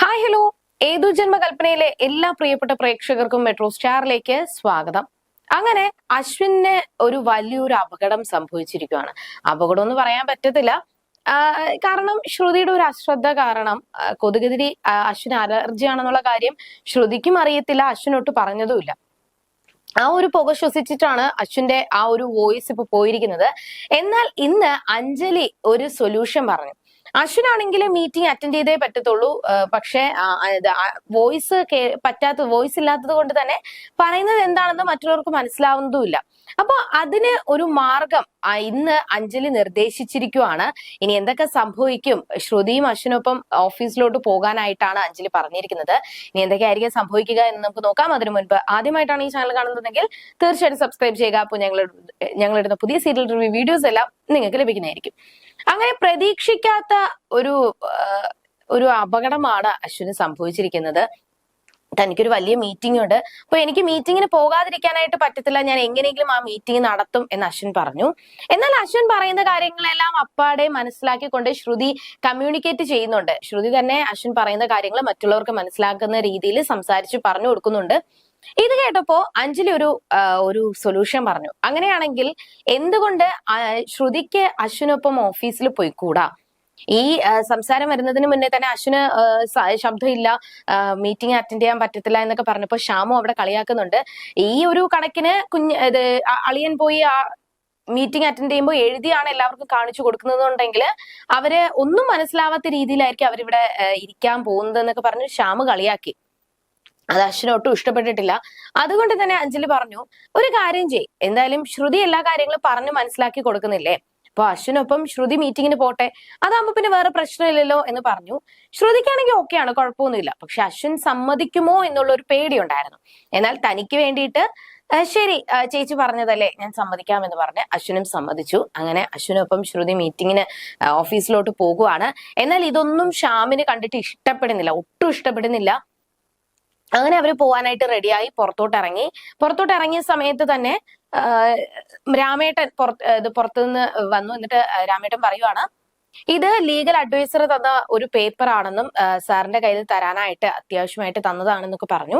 Hi hello ഏതു ജന്മകൽപ്പനയിലെ എല്ലാ പ്രിയപ്പെട്ട പ്രേക്ഷകർക്കും മെട്രോ സ്റ്റാറിലേക്ക് സ്വാഗതം. അങ്ങനെ അശ്വിന് ഒരു വലിയൊരു അപകടം സംഭവിച്ചിരിക്കുകയാണ്. അപകടം എന്ന് പറയാൻ പറ്റത്തില്ല. കാരണം ശ്രുതിയുടെ ഒരു അശ്രദ്ധ കാരണം കൊതുകുതിരി അശ്വിന് അലർജി ആണെന്നുള്ള കാര്യം ശ്രുതിക്കും അറിയത്തില്ല അശ്വിനൊട്ട് പറഞ്ഞതുമില്ല. ആ ഒരു പുക ശ്വസിച്ചിട്ടാണ് അശ്വിന്റെ ആ ഒരു വോയിസ് ഇപ്പൊ പോയിരിക്കുന്നത്. എന്നാൽ ഇന്ന് അഞ്ജലി ഒരു സൊല്യൂഷൻ പറഞ്ഞു. അശ്വിനാണെങ്കിൽ മീറ്റിംഗ് അറ്റൻഡ് ചെയ്തേ പറ്റത്തുള്ളൂ. പക്ഷെ വോയിസ് പറ്റാത്ത വോയിസ് ഇല്ലാത്തത് കൊണ്ട് തന്നെ പറയുന്നത് എന്താണെന്ന് മറ്റുള്ളവർക്ക് മനസ്സിലാവുന്നതുമില്ല. അപ്പൊ അതിന് ഒരു മാർഗം ഇന്ന് അഞ്ജലി നിർദ്ദേശിച്ചിരിക്കുവാണ്. ഇനി എന്തൊക്കെ സംഭവിക്കും? ശ്രുതിയും അശ്വിനൊപ്പം ഓഫീസിലോട്ട് പോകാനായിട്ടാണ് അഞ്ജലി പറഞ്ഞിരിക്കുന്നത്. ഇനി എന്തൊക്കെയായിരിക്കും സംഭവിക്കുക എന്ന് നമുക്ക് നോക്കാം. അതിനു മുൻപ് ആദ്യമായിട്ടാണ് ഈ ചാനൽ കാണുന്നതെങ്കിൽ തീർച്ചയായിട്ടും സബ്സ്ക്രൈബ് ചെയ്യുക. അപ്പോൾ ഞങ്ങൾ ഞങ്ങളിടുന്ന പുതിയ സീരിയൽ റിവ്യൂ വീഡിയോസ് എല്ലാം നിങ്ങൾക്ക് ലഭിക്കുന്നതായിരിക്കും. അങ്ങനെ പ്രതീക്ഷിക്കാത്ത ഒരു ഒരു അപകടമാണ് അശ്വിന് സംഭവിച്ചിരിക്കുന്നത്. തനിക്കൊരു വലിയ മീറ്റിംഗ് ഉണ്ട്. അപ്പൊ എനിക്ക് മീറ്റിങ്ങിന് പോകാതിരിക്കാനായിട്ട് പറ്റത്തില്ല. ഞാൻ എങ്ങനെയെങ്കിലും ആ മീറ്റിംഗ് നടത്തും എന്ന് അശ്വിൻ പറഞ്ഞു. എന്നാൽ അശ്വിൻ പറയുന്ന കാര്യങ്ങളെല്ലാം അപ്പാടെ മനസ്സിലാക്കിക്കൊണ്ട് ശ്രുതി കമ്മ്യൂണിക്കേറ്റ് ചെയ്യുന്നുണ്ട്. ശ്രുതി തന്നെ അശ്വിൻ പറയുന്ന കാര്യങ്ങൾ മറ്റുള്ളവർക്ക് മനസ്സിലാക്കുന്ന രീതിയിൽ സംസാരിച്ച് പറഞ്ഞു കൊടുക്കുന്നുണ്ട്. ഇത് കേട്ടപ്പോ അഞ്ജലി ഒരു ഒരു സൊല്യൂഷൻ പറഞ്ഞു. അങ്ങനെയാണെങ്കിൽ എന്തുകൊണ്ട് ശ്രുതിക്ക് അശ്വിനൊപ്പം ഓഫീസിൽ പോയി കൂടാ ഈ സംസാരം വരുന്നതിന് മുന്നേ തന്നെ അശ്വിന് ശബ്ദമില്ല മീറ്റിംഗ് അറ്റൻഡ് ചെയ്യാൻ പറ്റത്തില്ല എന്നൊക്കെ പറഞ്ഞപ്പോ ശ്യാമു അവിടെ കളിയാക്കുന്നുണ്ട്. ഈ ഒരു കണക്കിന് കുഞ്ഞ് ഇത് അളിയൻ പോയി ആ മീറ്റിംഗ് അറ്റൻഡ് ചെയ്യുമ്പോൾ എഴുതിയാണ് എല്ലാവർക്കും കാണിച്ചു കൊടുക്കുന്നതുണ്ടെങ്കിൽ അവർ ഒന്നും മനസ്സിലാവാത്ത രീതിയിലായിരിക്കും അവരിവിടെ ഇരിക്കാൻ പോകുന്നത് എന്നൊക്കെ പറഞ്ഞ് ശ്യാമ് കളിയാക്കി. അത് അശ്വിന് ഒട്ടും ഇഷ്ടപ്പെട്ടിട്ടില്ല. അതുകൊണ്ട് തന്നെ അഞ്ജലി പറഞ്ഞു ഒരു കാര്യം ചെയ് എന്തായാലും ശ്രുതി എല്ലാ കാര്യങ്ങളും പറഞ്ഞു മനസ്സിലാക്കി കൊടുക്കുന്നില്ലേ? അപ്പൊ അശ്വിനൊപ്പം ശ്രുതി മീറ്റിങ്ങിന് പോട്ടെ. അതാകുമ്പോ പിന്നെ വേറെ പ്രശ്നമില്ലല്ലോ എന്ന് പറഞ്ഞു. ശ്രുതിക്കാണെങ്കിൽ ഓക്കെയാണ് കുഴപ്പമൊന്നുമില്ല. പക്ഷെ അശ്വിൻ സമ്മതിക്കുമോ എന്നുള്ള ഒരു പേടിയുണ്ടായിരുന്നു. എന്നാൽ തനിക്ക് വേണ്ടിയിട്ട് ശരി ചേച്ചി പറഞ്ഞതല്ലേ ഞാൻ സമ്മതിക്കാമെന്ന് പറഞ്ഞ് അശ്വിനും സമ്മതിച്ചു. അങ്ങനെ അശ്വിനൊപ്പം ശ്രുതി മീറ്റിങ്ങിന് ഓഫീസിലോട്ട് പോകുവാണ്. എന്നാൽ ഇതൊന്നും ശ്യാമിന് കണ്ടിട്ട് ഇഷ്ടപ്പെടുന്നില്ല ഒട്ടും ഇഷ്ടപ്പെടുന്നില്ല. അങ്ങനെ അവർ പോവാനായിട്ട് റെഡിയായി പുറത്തോട്ട് ഇറങ്ങി പുറത്തോട്ട് ഇറങ്ങിയ സമയത്ത് തന്നെ രാമേട്ടൻ പുറത്ത് ഇത് പുറത്തുനിന്ന് വന്നു. എന്നിട്ട് രാമേട്ടൻ പറയുവാണ് ഇത് ലീഗൽ അഡ്വൈസർ തന്ന ഒരു പേപ്പർ ആണെന്നും സാറിന്റെ കയ്യിൽ തരാനായിട്ട് അത്യാവശ്യമായിട്ട് തന്നതാണെന്നൊക്കെ പറഞ്ഞു.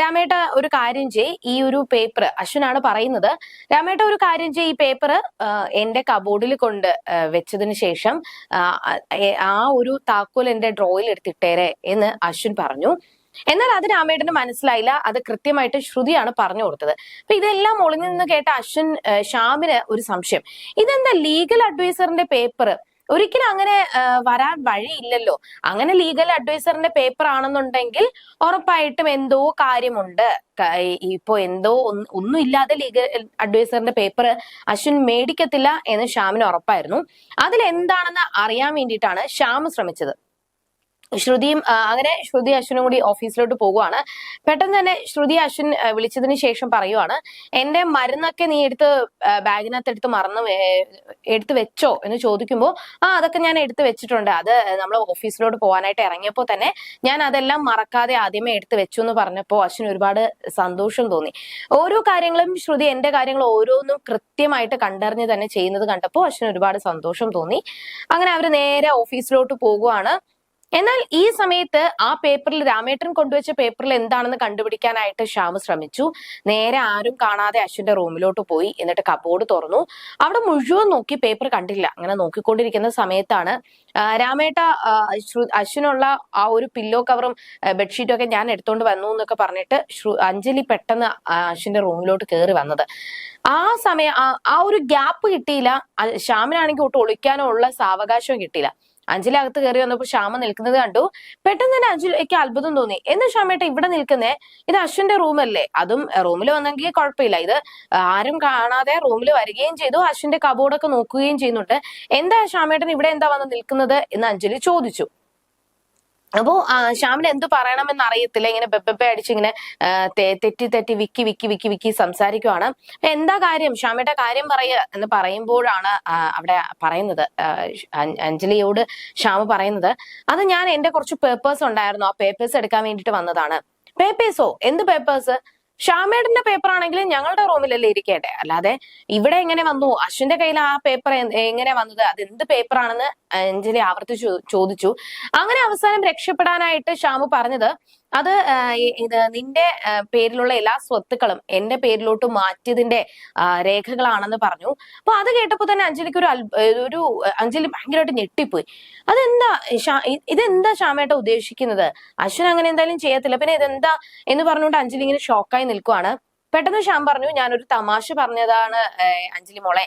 രാമേട്ട ഒരു കാര്യം ചെയ് ഈ ഒരു പേപ്പർ അശ്വിനാണ് പറയുന്നത് രാമേട്ട ഒരു കാര്യം ചെയ് ഈ പേപ്പർ എന്റെ കബോർഡിൽ കൊണ്ട് വെച്ചതിന് ശേഷം ആ, ഒരു താക്കോൽ എന്റെ ഡ്രോയിൽ എടുത്തിട്ടേരെ എന്ന് അശ്വിൻ പറഞ്ഞു. എന്നാൽ അത് രാമേട്ടന് മനസ്സിലായില്ല. അത് കൃത്യമായിട്ട് ശ്രുതിയാണ് പറഞ്ഞു കൊടുത്തത്. അപ്പൊ ഇതെല്ലാം ഒളിഞ്ഞു നിന്ന് കേട്ട അശ്വിൻ ശ്യാമിന് ഒരു സംശയം. ഇതെന്താ ലീഗൽ അഡ്വൈസറിന്റെ പേപ്പർ ഒരിക്കലും അങ്ങനെ വരാൻ വഴിയില്ലല്ലോ. അങ്ങനെ ലീഗൽ അഡ്വൈസറിന്റെ പേപ്പർ ആണെന്നുണ്ടെങ്കിൽ ഉറപ്പായിട്ടും എന്തോ കാര്യമുണ്ട്. ഇപ്പൊ എന്തോ ഒന്ന് ഒന്നും ഇല്ലാതെ ലീഗൽ അഡ്വൈസറിന്റെ പേപ്പർ അശ്വിൻ മേടിക്കത്തില്ല എന്ന് ശ്യാമിന് ഉറപ്പായിരുന്നു. അതിൽ എന്താണെന്ന് അറിയാൻ വേണ്ടിയിട്ടാണ് ശ്യാം ശ്രമിച്ചത്. ശ്രുതിയും അങ്ങനെ ശ്രുതി അശ്വിനും കൂടി ഓഫീസിലോട്ട് പോകുവാണ് പെട്ടെന്ന് തന്നെ ശ്രുതി അശ്വിൻ വിളിച്ചതിന് ശേഷം പറയുവാണ് എന്റെ മരുന്നൊക്കെ നീ എടുത്ത് ബാഗിനകത്ത് എടുത്ത് മറന്നു എടുത്ത് വെച്ചോ? എന്ന് ചോദിക്കുമ്പോൾ ആ അതൊക്കെ ഞാൻ എടുത്ത് വെച്ചിട്ടുണ്ട്. അത് നമ്മൾ ഓഫീസിലോട്ട് പോകാനായിട്ട് ഇറങ്ങിയപ്പോൾ തന്നെ ഞാൻ അതെല്ലാം മറക്കാതെ ആദ്യമേ എടുത്ത് വെച്ചു എന്ന് പറഞ്ഞപ്പോൾ അശ്വിൻ ഒരുപാട് സന്തോഷം തോന്നി. ഓരോ കാര്യങ്ങളും ശ്രുതി എന്റെ കാര്യങ്ങൾ ഓരോന്നും കൃത്യമായിട്ട് കണ്ടറിഞ്ഞ് തന്നെ ചെയ്യുന്നത് കണ്ടപ്പോൾ അശ്വിൻ ഒരുപാട് സന്തോഷം തോന്നി. അങ്ങനെ അവർ നേരെ ഓഫീസിലോട്ട് പോകുവാണ് എന്നാൽ ഈ സമയത്ത് ആ പേപ്പറിൽ രാമേട്ടൻ കൊണ്ടുവച്ച പേപ്പറിൽ എന്താണെന്ന് കണ്ടുപിടിക്കാനായിട്ട് ശ്യാമ് ശ്രമിച്ചു. നേരെ ആരും കാണാതെ അശ്വിന്റെ റൂമിലോട്ട് പോയി. എന്നിട്ട് കബോർഡ് തുറന്നു. അവിടെ മുഴുവൻ നോക്കി പേപ്പർ കണ്ടില്ല. അങ്ങനെ നോക്കിക്കൊണ്ടിരിക്കുന്ന സമയത്താണ് രാമേട്ട അശ്വിനുള്ള ആ ഒരു പില്ലോ കവറും ബെഡ്ഷീറ്റും ഒക്കെ ഞാൻ എടുത്തോണ്ട് വന്നു എന്നൊക്കെ പറഞ്ഞിട്ട് അഞ്ജലി പെട്ടെന്ന് അശ്വിന്റെ റൂമിലോട്ട് കയറി വന്നത്. ആ സമയം ആ- ഒരു ഗ്യാപ്പ് കിട്ടിയില്ല. ശ്യാമിനാണെങ്കിൽ ഒട്ടും ഒളിക്കാനോ ഉള്ള സാവകാശവും കിട്ടിയില്ല. അഞ്ജലി കയറി വന്നപ്പോൾ ശ്യാമ നിൽക്കുന്നത് കണ്ടു. പെട്ടെന്ന് തന്നെ അഞ്ജലിക്ക് അത്ഭുതം തോന്നി. എന്ന് ശ്യാമേട്ട ഇവിടെ നിൽക്കുന്നേ? ഇത് അശ്വിന്റെ റൂമല്ലേ? അതും റൂമിൽ വന്നെങ്കിൽ കുഴപ്പമില്ല. ഇത് ആരും കാണാതെ റൂമിൽ വരികയും ചെയ്തു. അശ്വിന്റെ കബോർഡൊക്കെ നോക്കുകയും ചെയ്യുന്നുണ്ട്. എന്താ ശ്യാമേട്ടൻ ഇവിടെ എന്താ വന്ന് നിൽക്കുന്നത്? എന്ന് അഞ്ജലി ചോദിച്ചു. അപ്പോ ശ്യാമിന് എന്ത് പറയണമെന്ന് അറിയത്തില്ല ഇങ്ങനെ ബെബ്ബെ അടിച്ച് ഇങ്ങനെ തെറ്റി തെറ്റി വിക്കി വിക്കി വിക്കി വിക്കി സംസാരിക്കുവാണ്. എന്താ കാര്യം? ശ്യാമയുടെ കാര്യം പറയുക എന്ന് പറയുമ്പോഴാണ് അവിടെ പറയുന്നത്. അഞ്ജലിയോട് ശ്യാമ പറയുന്നത് അത് ഞാൻ എന്റെ കുറച്ച് പേപ്പേഴ്സ് ഉണ്ടായിരുന്നു. ആ പേപ്പേഴ്സ് എടുക്കാൻ വേണ്ടിയിട്ട് വന്നതാണ്. പേപ്പേഴ്സോ എന്ത് പേപ്പേഴ്സ് ഷാമേഡിന്റെ പേപ്പർ ആണെങ്കിലും ഞങ്ങളുടെ റൂമിലല്ലേ ഇരിക്കേണ്ടേ? അല്ലാതെ ഇവിടെ എങ്ങനെ വന്നു? അശ്വിന്റെ കയ്യിൽ ആ പേപ്പർ എങ്ങനെ വന്നത്? അത് എന്ത് പേപ്പർ ആണെന്ന് അഞ്ജലി ആവർത്തിച്ചു ചോദിച്ചു. അങ്ങനെ അവസാനം രക്ഷപ്പെടാനായിട്ട് ഷാമു പറഞ്ഞത് അത് ഇത് നിന്റെ പേരിലുള്ള എല്ലാ സ്വത്തുക്കളും എന്റെ പേരിലോട്ട് മാറ്റിയതിന്റെ രേഖകളാണെന്ന് പറഞ്ഞു. അപ്പൊ അത് കേട്ടപ്പോ തന്നെ അഞ്ജലിക്ക് ഒരു ഒരു അഞ്ജലി ഭയങ്കരമായിട്ട് ഞെട്ടിപ്പോയി. അതെന്താ ഇതെന്താ ശ്യാമേട്ട ഉദ്ദേശിക്കുന്നത്? അശ്വിൻ അങ്ങനെ എന്തായാലും ചെയ്യത്തില്ല. പിന്നെ ഇതെന്താ എന്ന് പറഞ്ഞുകൊണ്ട് അഞ്ജലി ഇങ്ങനെ ഷോക്കായി നിൽക്കുവാണ്. പെട്ടെന്ന് ശ്യാം പറഞ്ഞു ഞാനൊരു തമാശ പറഞ്ഞതാണ് അഞ്ജലി മോളെ.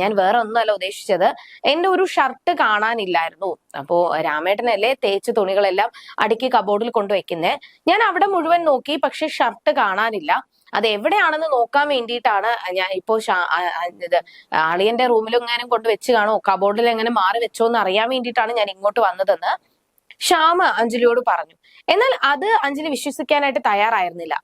ഞാൻ വേറെ ഒന്നുമല്ല ഉദ്ദേശിച്ചത്. എന്റെ ഒരു ഷർട്ട് കാണാനില്ലായിരുന്നു. അപ്പോ രാമേട്ടനല്ലേ തേച്ച് തുണികളെല്ലാം അടുക്കി കബോർഡിൽ കൊണ്ടുവയ്ക്കുന്നേ. ഞാൻ അവിടെ മുഴുവൻ നോക്കി പക്ഷെ ഷർട്ട് കാണാനില്ല. അത് എവിടെയാണെന്ന് നോക്കാൻ വേണ്ടിയിട്ടാണ് ഞാൻ ഇപ്പോ ഇത് ആളിയന്റെ റൂമിലെങ്ങാനും കൊണ്ട് വെച്ച് കാണോ കബോർഡിൽ എങ്ങനെ മാറി വെച്ചോ എന്ന് അറിയാൻ വേണ്ടിയിട്ടാണ് ഞാൻ ഇങ്ങോട്ട് വന്നതെന്ന്. ശ്യാമ അഞ്ജലിയോട് പറഞ്ഞു. എന്നാൽ അത് അഞ്ജലി വിശ്വസിക്കാനായിട്ട് തയ്യാറായിരുന്നില്ല.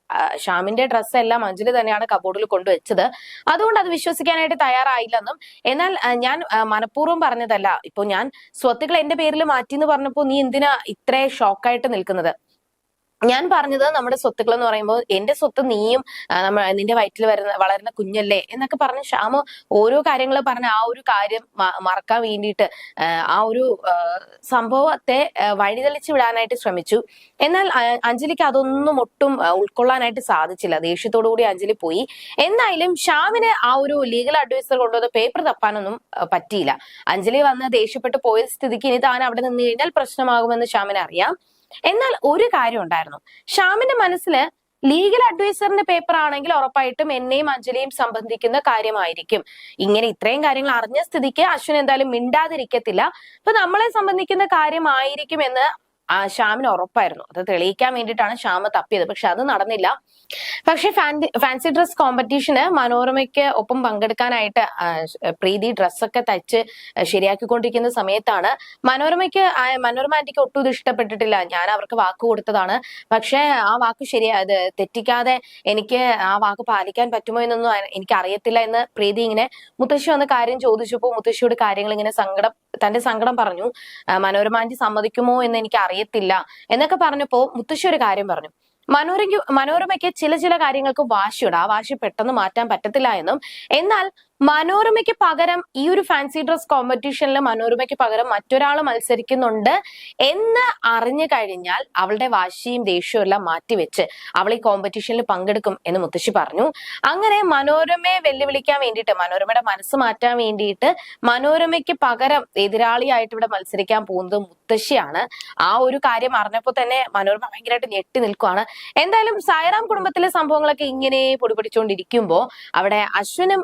ഷ്യാമിന്റെ ഡ്രസ്സ് എല്ലാം അഞ്ജലി തന്നെയാണ് കബോർഡിൽ കൊണ്ടുവച്ചത്. അതുകൊണ്ട് അത് വിശ്വസിക്കാനായിട്ട് തയ്യാറായില്ലെന്നും എന്നാൽ ഞാൻ മനഃപൂർവം പറഞ്ഞതല്ല. ഇപ്പൊ ഞാൻ സ്വത്തുക്കൾ എന്റെ പേരിൽ മാറ്റി എന്ന് പറഞ്ഞപ്പോ നീ എന്തിനാ ഇത്രേ ഷോക്കായിട്ട് നിൽക്കുന്നത്? ഞാൻ പറഞ്ഞത് നമ്മുടെ സ്വത്തുക്കൾ എന്ന് പറയുമ്പോൾ എന്റെ സ്വത്ത് നീയും നിന്റെ വയറ്റിൽ വരുന്ന വളരുന്ന കുഞ്ഞല്ലേ എന്നൊക്കെ പറഞ്ഞ് ശ്യാമ ഓരോ കാര്യങ്ങൾ പറഞ്ഞ ആ ഒരു കാര്യം മറക്കാൻ വേണ്ടിയിട്ട് ആ, ഒരു സംഭവത്തെ വഴിതെളിച്ചു വിടാനായിട്ട് ശ്രമിച്ചു. എന്നാൽ അഞ്ജലിക്ക് അതൊന്നും ഒട്ടും ഉൾക്കൊള്ളാനായിട്ട് സാധിച്ചില്ല. ദേഷ്യത്തോടു കൂടി അഞ്ജലി പോയി. എന്തായാലും ശ്യാമിന് ആ ഒരു ലീഗൽ അഡ്വൈസർ കൊണ്ടുവന്ന പേപ്പർ തപ്പാനൊന്നും പറ്റിയില്ല. അഞ്ജലി വന്ന് ദേഷ്യപ്പെട്ട് പോയ സ്ഥിതിക്ക് ഇനി താൻ അവിടെ നിന്ന് കഴിഞ്ഞാൽ പ്രശ്നമാകുമെന്ന് ശ്യാമിനെ അറിയാം എന്നാൽ ഒരു കാര്യം ഉണ്ടായിരുന്നു. ഷ്യാമിന്റെ മനസ്സിൽ ലീഗൽ അഡ്വൈസറിന്റെ പേപ്പർ ആണെങ്കിൽ ഉറപ്പായിട്ടും എന്നെയും അഞ്ജലിയും സംബന്ധിക്കുന്ന കാര്യമായിരിക്കും. ഇങ്ങനെ ഇത്രയും കാര്യങ്ങൾ അറിഞ്ഞ സ്ഥിതിക്ക് അശ്വിൻ എന്തായാലും മിണ്ടാതിരിക്കത്തില്ല. അപ്പൊ നമ്മളെ സംബന്ധിക്കുന്ന കാര്യമായിരിക്കും എന്ന് ആ ഷാമിന് ഉറപ്പായിരുന്നു. അത് തെളിയിക്കാൻ വേണ്ടിയിട്ടാണ് ഷാമ തപ്പിയത്. പക്ഷെ അത് നടന്നില്ല. പക്ഷെ ഫാൻസി ഡ്രസ് കോമ്പറ്റീഷന് മനോരമയ്ക്ക് ഒപ്പം പങ്കെടുക്കാനായിട്ട് പ്രീതി ഡ്രസ്സൊക്കെ തയ്ച്ച് ശരിയാക്കിക്കൊണ്ടിരിക്കുന്ന സമയത്താണ് മനോരമയ്ക്ക് മനോരമ ആന്റിക്ക് ഒട്ടും ഇത് ഇഷ്ടപ്പെട്ടിട്ടില്ല. ഞാൻ അവർക്ക് വാക്ക് കൊടുത്തതാണ്. പക്ഷെ ആ വാക്ക് ശരിയാ തെറ്റിക്കാതെ എനിക്ക് ആ വാക്ക് പാലിക്കാൻ പറ്റുമോ എന്നൊന്നും എനിക്ക് അറിയത്തില്ല എന്ന് പ്രീതി ഇങ്ങനെ മുത്തശ്ശി വന്ന് കാര്യം ചോദിച്ചപ്പോൾ മുത്തശ്ശിയോട് കാര്യങ്ങൾ ഇങ്ങനെ സങ്കടം തന്റെ സങ്കടം പറഞ്ഞു. മനോരമ ആന്റി സമ്മതിക്കുമോ എന്ന് എനിക്ക് അറിയത്തില്ല എന്നൊക്കെ പറഞ്ഞപ്പോ മുത്തശ്ശി ഒരു കാര്യം പറഞ്ഞു. മനോരമയ്ക്ക് മനോരമയ്ക്ക് ചില ചില കാര്യങ്ങൾക്ക് വാശിയുണ്ട്. ആ വാശി പെട്ടെന്ന് മാറ്റാൻ പറ്റത്തില്ല എന്നും. എന്നാൽ മനോരമയ്ക്ക് പകരം ഈ ഒരു ഫാൻസി ഡ്രസ് കോമ്പറ്റീഷനിൽ മനോരമയ്ക്ക് പകരം മറ്റൊരാൾ മത്സരിക്കുന്നുണ്ട് എന്ന് അറിഞ്ഞു കഴിഞ്ഞാൽ അവളുടെ വാശിയും ദേഷ്യവും എല്ലാം മാറ്റിവെച്ച് അവൾ ഈ കോമ്പറ്റീഷനിൽ പങ്കെടുക്കും എന്ന് മുത്തശ്ശി പറഞ്ഞു. അങ്ങനെ മനോരമയെ വെല്ലുവിളിക്കാൻ വേണ്ടിയിട്ട് മനോരമയുടെ മനസ്സ് മാറ്റാൻ വേണ്ടിയിട്ട് മനോരമയ്ക്ക് പകരം എതിരാളിയായിട്ട് ഇവിടെ മത്സരിക്കാൻ പോകുന്നത് മുത്തശ്ശിയാണ്. ആ ഒരു കാര്യം അറിഞ്ഞപ്പോൾ തന്നെ മനോരമ ഭയങ്കരമായിട്ട് ഞെട്ടി നിൽക്കുവാണ്. എന്തായാലും സായറാം കുടുംബത്തിലെ സംഭവങ്ങളൊക്കെ ഇങ്ങനെ പൊടിപൊടിച്ചുകൊണ്ടിരിക്കുമ്പോൾ അവിടെ അശ്വിനും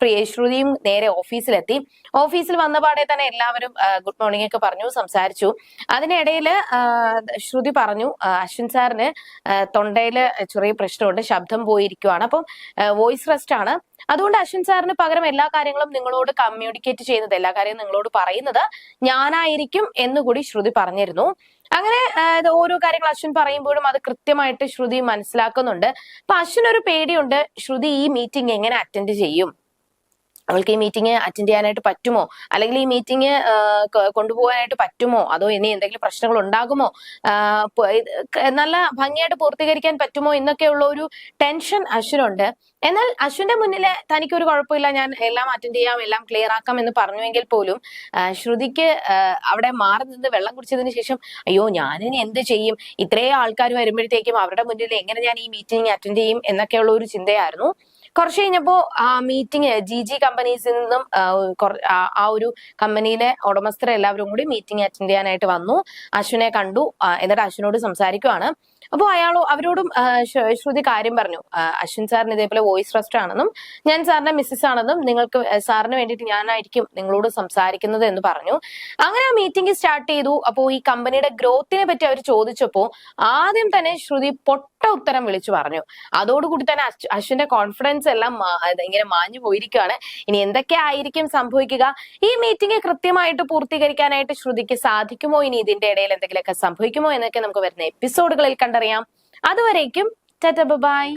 പ്രിയ ശ്രുതിയും നേരെ ഓഫീസിലെത്തി. ഓഫീസിൽ വന്ന പാടെ തന്നെ എല്ലാവരും ഗുഡ് മോർണിംഗ് ഒക്കെ പറഞ്ഞു സംസാരിച്ചു. അതിനിടയിൽ ശ്രുതി പറഞ്ഞു അശ്വിൻ സാറിന് തൊണ്ടയിൽ ചെറിയ പ്രശ്നമുണ്ട് ശബ്ദം പോയിരിക്കുവാണ്. അപ്പം വോയിസ് റെസ്റ്റ് ആണ്. അതുകൊണ്ട് അശ്വിൻ സാറിന് പകരം എല്ലാ കാര്യങ്ങളും നിങ്ങളോട് കമ്മ്യൂണിക്കേറ്റ് ചെയ്യുന്നത് എല്ലാ കാര്യവും നിങ്ങളോട് പറയുന്നത് ഞാനായിരിക്കും എന്നുകൂടി ശ്രുതി പറഞ്ഞിരുന്നു. അങ്ങനെ ഓരോ കാര്യങ്ങൾ അശ്വിൻ പറയുമ്പോഴും അത് കൃത്യമായിട്ട് ശ്രുതി മനസ്സിലാക്കുന്നുണ്ട്. അപ്പൊ അശ്വിൻ ഒരു പേടിയുണ്ട് ശ്രുതി ഈ മീറ്റിംഗ് എങ്ങനെ അറ്റൻഡ് ചെയ്യും? അവൾക്ക് ഈ മീറ്റിംഗ് അറ്റൻഡ് ചെയ്യാനായിട്ട് പറ്റുമോ? അല്ലെങ്കിൽ ഈ മീറ്റിംഗ് കൊണ്ടുപോകാനായിട്ട് പറ്റുമോ? അതോ ഇനി എന്തെങ്കിലും പ്രശ്നങ്ങൾ ഉണ്ടാകുമോ? നല്ല ഭംഗിയായിട്ട് പൂർത്തീകരിക്കാൻ പറ്റുമോ എന്നൊക്കെയുള്ള ഒരു ടെൻഷൻ അശ്വിനുണ്ട്. എന്നാൽ അശ്വിന്റെ മുന്നിൽ തനിക്കൊരു കുഴപ്പമില്ല. ഞാൻ എല്ലാം അറ്റൻഡ് ചെയ്യാം എല്ലാം ക്ലിയർ ആക്കാം എന്ന് പറഞ്ഞുവെങ്കിൽ പോലും ശ്രുതിക്ക് അവിടെ മാറി നിന്ന് വെള്ളം കുടിച്ചതിന് ശേഷം അയ്യോ ഞാനിനി എന്ത് ചെയ്യും? ഇത്രയും ആൾക്കാർ വരുമ്പോഴത്തേക്കും അവരുടെ മുന്നിൽ എങ്ങനെ ഞാൻ ഈ മീറ്റിംഗ് അറ്റൻഡ് ചെയ്യും? എന്നൊക്കെയുള്ള ഒരു ചിന്തയായിരുന്നു. കുറച്ച് കഴിഞ്ഞപ്പോ ആ മീറ്റിംഗ് ജി ജി കമ്പനീസിൽ നിന്നും ആ, ഒരു കമ്പനിയിലെ ഉടമസ്ഥർ എല്ലാവരും കൂടി മീറ്റിംഗ് അറ്റൻഡ് ചെയ്യാനായിട്ട് വന്നു. അശ്വിനെ കണ്ടു. എന്നിട്ട് അശ്വിനോട് സംസാരിക്കുവാണ്. അപ്പോൾ അയാളോ അവരോടും ശ്രുതി കാര്യം പറഞ്ഞു. അശ്വിൻ സാറിന് ഇതേപോലെ വോയിസ് റെസ്റ്റ് ആണെന്നും ഞാൻ സാറിന്റെ മിസ്സസ് ആണെന്നും നിങ്ങൾക്ക് സാറിന് വേണ്ടിയിട്ട് ഞാനായിരിക്കും നിങ്ങളോട് സംസാരിക്കുന്നത് എന്ന് പറഞ്ഞു. അങ്ങനെ ആ മീറ്റിംഗ് സ്റ്റാർട്ട് ചെയ്തു. അപ്പോൾ ഈ കമ്പനിയുടെ ഗ്രോത്തിനെ പറ്റി അവർ ചോദിച്ചപ്പോൾ ആദ്യം തന്നെ ശ്രുതി പൊട്ട ഉത്തരം വിളിച്ചു പറഞ്ഞു. അതോടുകൂടി തന്നെ അശ്വ- അശ്വിന്റെ കോൺഫിഡൻസ് എല്ലാം ഇങ്ങനെ മാഞ്ഞു പോയിരിക്കുകയാണ്. ഇനി എന്തൊക്കെ ആയിരിക്കും സംഭവിക്കുക? ഈ മീറ്റിംഗ് കൃത്യമായിട്ട് പൂർത്തീകരിക്കാനായിട്ട് ശ്രുതിക്ക് സാധിക്കുമോ? ഇനി ഇതിന്റെ ഇടയിൽ എന്തെങ്കിലുമൊക്കെ സംഭവിക്കുമോ? എന്നൊക്കെ നമുക്ക് വരുന്ന എപ്പിസോഡുകളിൽ കണ്ടറിയാം. അതുവരേക്കും ബൈ.